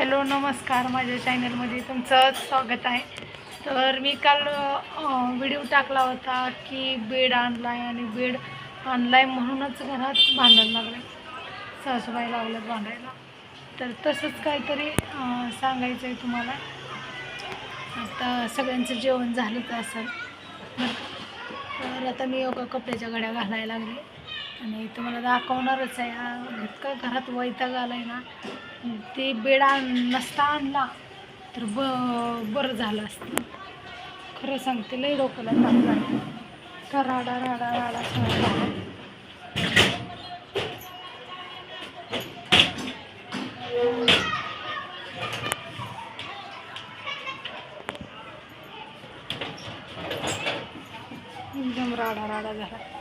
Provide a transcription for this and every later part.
Hello नमस्कार. माझ्या चॅनलमध्ये तुमचं स्वागत आहे. तर मी काल व्हिडिओ टाकला होता की बेड आणला आहे आणि बेड आणला आहे म्हणूनच घरात भांडण लागलं सासूबाई लागलं भांडायला. तर तसंच काहीतरी सांगायचं आहे तुम्हाला. आता सगळ्यांचं जेवण झालंच असेल. तर आता मी योगा कपड्याच्या घड्या घालायला लागले. आणि तुम्हाला दाखवणारच आहे. इतका घरात वैताग आलाय ना ते बेड आण नसता आणला तर ब बरं झालं असतं. खरं सांगते लई डोक्याला ताप का राडा राडा राडा झाला एकदम राडा राडा झाला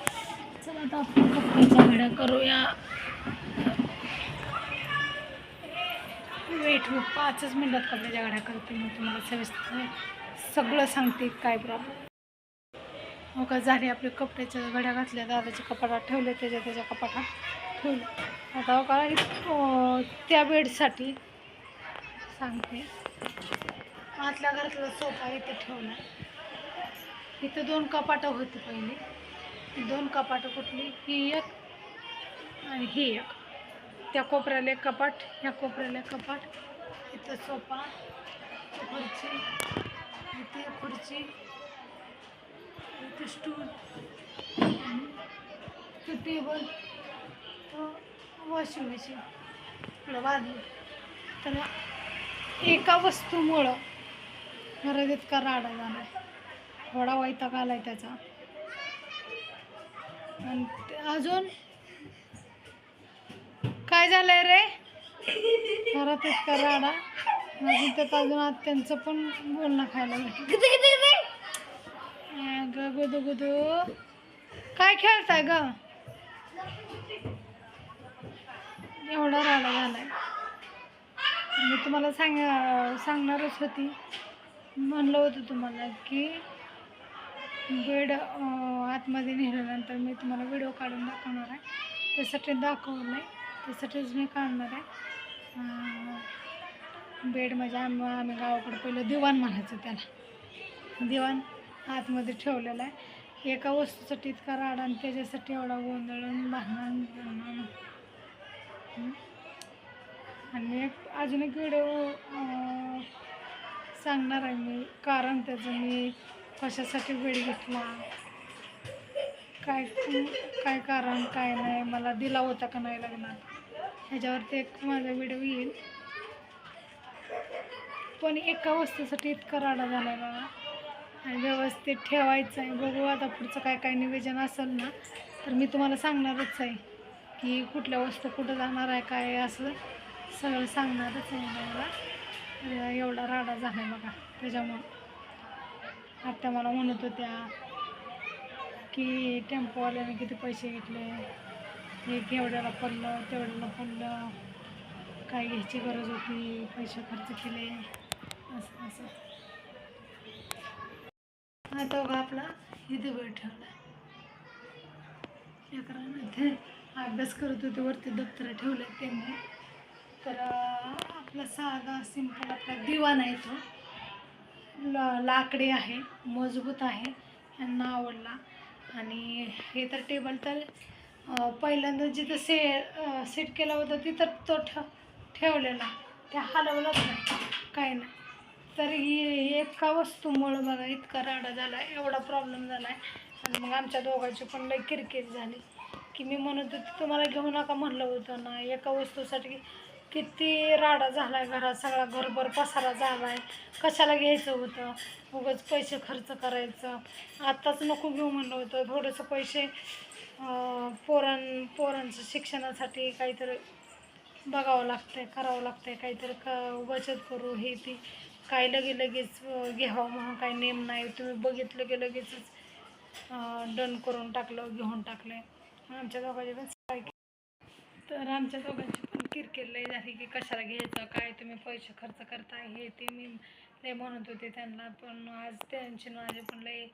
चला आता आपण कपड्याच्या घड्या करूया. वेट पाचच मिनटात कपड्याच्या घड्या करते मी तुम्हाला सविस्तर सगळं सांगते काय प्रॉब्लेम हो का झाले आपले कपड्याच्या घड्या घातल्या दादाच्या कपाटात ठेवले त्याच्या त्याच्या कपाटात ठेवले. आता हो का त्या बेडसाठी सांगते. आतल्या घरातला सोफा इथे ठेवला. इथं दोन कपाटं होती पहिली. दोन कपाटं कुठली? ही एक आणि ही एक. त्या कोपऱ्याला एक कपाट ह्या कोपऱ्याला कपाट. इथं सोफा खुर्ची इथे खुर्ची इथे स्टूल आणि इथं टेबल. Washing machine. इकडं तर एका वस्तूमुळं घरात इतका राडा झाला थोडा वैताग आला आहे त्याचा. अजून काय झालंय रे? घरात इतका राडा. अजून त्यात अजून आत्यांचं पण बोलणं खायला ग गुदू गुदू. काय खेळताय ग? एवढा राडा झालाय. मी तुम्हाला सांग सांगणारच होती. म्हणलं होतं तुम्हाला की बेड आतमध्ये नेल्यानंतर मी तुम्हाला व्हिडिओ काढून दाखवणार आहे. त्यासाठी दाखवलं आहे त्यासाठीच मी काढणार आहे. बेड म्हणजे आम्ही आम्ही गावाकडं पहिलं दिवाण म्हणायचं त्याला. दिवाण आतमध्ये ठेवलेलं आहे. एका वस्तूसाठी इतका राडा आणि त्याच्यासाठी एवढा गोंधळ आणि भांडण भांडण. आणि एक अजून एक व्हिडिओ सांगणार आहे मी. कारण त्याचं मी कशासाठी बेड घेतला? काय काय कारण काय नाही मला दिला होता का नाही लग्नात? ह्याच्यावरती एक माझा व्हिडिओ येईल. पण एका वस्तूसाठी इतका राडा झाला आहे बघा आणि व्यवस्थित ठेवायचं आहे बघू आता पुढचं काय काय निवेदन असेल ना तर मी तुम्हाला सांगणारच आहे की कुठल्या वस्तू कुठं जाणार आहे काय असं सगळं सांगणारच आहे मला एवढा राडा झाला आहे बघा. त्याच्यामुळं आत्या मला म्हणत होत्या की टेम्पोवाल्याने किती पैसे घेतले? हे केवढ्याला पडलं तेवढ्याला पडलं? काय घ्यायची गरज होती? पैसे खर्च केले? असं असं. आता बघा आपला इथे वेळ ठेवला लेकरांना इथे अभ्यास करत होते वरती दप्तर ठेवले त्यांनी. तर आपला साधा सिंपल आपला दिवाण आहे तो. ल लाकडी आहे मजबूत आहे. यांना आवडला. आणि हे तर टेबल तर पहिल्यांदा जिथं से सेट केला होता तिथं तो ठेव ठेवलेला. त्या हलवलंच नाही काही नाही. तर ही एका वस्तूमुळं बघा इतका राडा झाला एवढा प्रॉब्लेम झाला आहे आणि मग आमच्या दोघांची पण लई किरकिर झाली. की मी म्हणत होते तुम्हाला घेऊ नका म्हणलं होतं ना एका वस्तूसाठी किती राडा झाला आहे घरात सगळा घरभर पसारा झाला आहे कशाला घ्यायचं होतं? उगाच पैसे खर्च करायचं. आत्ताच नको घेऊ म्हणलं होतं. थोडंसं पैसे पोरां पोरांचं शिक्षणासाठी काहीतरी बघावं लागतं आहे करावं लागतं आहे काहीतरी क बचत करू हे ती. काय लगे लगेच घ्यावं म्हणून काही नेम नाही. तुम्ही बघितलं की लगेचच डन करून टाकलं घेऊन टाकलं आमच्या दोघांची पण तर आमच्या दोघांची किरकिर लई झाली की कशाला घ्यायचं? काय तुम्ही पैसे खर्च करताय? हे ते मी लय म्हणत होते त्यांना पण आज त्यांची माझी पण लई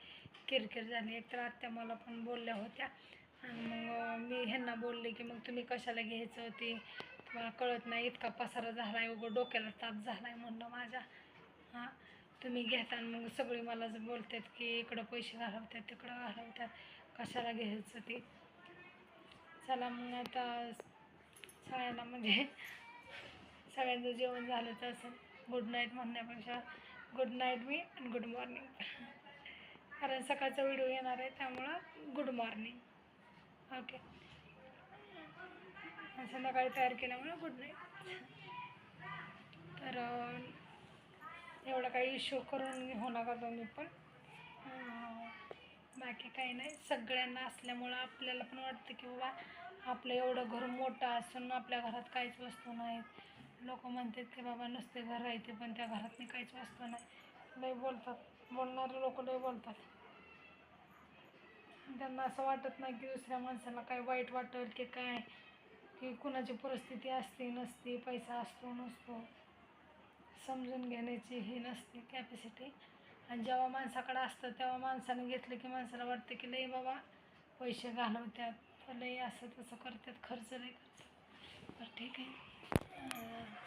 किरकिर झाली. एकतर आत्या मला पण बोलल्या होत्या. आणि मग मी ह्यांना बोलले की मग तुम्ही कशाला घ्यायचं ते? तुम्हाला कळत नाही इतका पसारा झाला आहे उगं डोक्याला ताप झाला आहे म्हणलं माझ्या. हां तुम्ही घेता मग सगळी मला जर बोलतात की इकडं पैसे घालवतात तिकडं घालवतात. कशाला घ्यायचं ते? चला मग आता सगळ्यांना म्हणजे सगळ्यांचं जेवण झालं तर असं गुड नाईट म्हणण्यापेक्षा गुड नाईट मी आणि गुड मॉर्निंग कारण सकाळचा व्हिडिओ येणार आहे त्यामुळं गुड मॉर्निंग ओके संध्याकाळी तयार केल्यामुळं गुड नाईट तर एवढा काही इश्यू करून घेऊ नका तुम्ही पण. बाकी काही नाही. सगळ्यांना असल्यामुळं आपल्याला पण वाटतं की बाबा आपलं एवढं घर मोठं असून आपल्या घरात काहीच वस्तू नाहीत. लोक म्हणतात की बाबा नुसते घर राहते पण त्या घरात काहीच वस्तू नाही. लय बोलतात. बोलणारे लोक लय बोलतात. त्यांना असं वाटत नाही की दुसऱ्या माणसाला काय वाईट वाटेल की काय की कुणाची परिस्थिती असते नसते पैसा असतो नसतो. समजून घेण्याची ही नसते कॅपॅसिटी आणि जेव्हा माणसाकडं असतं तेव्हा माणसाने घेतलं की माणसाला वाटतं की लई बाबा पैसे घालवतात लई असं तसं करतात खर्च नाही करतात. तर ठीक आहे.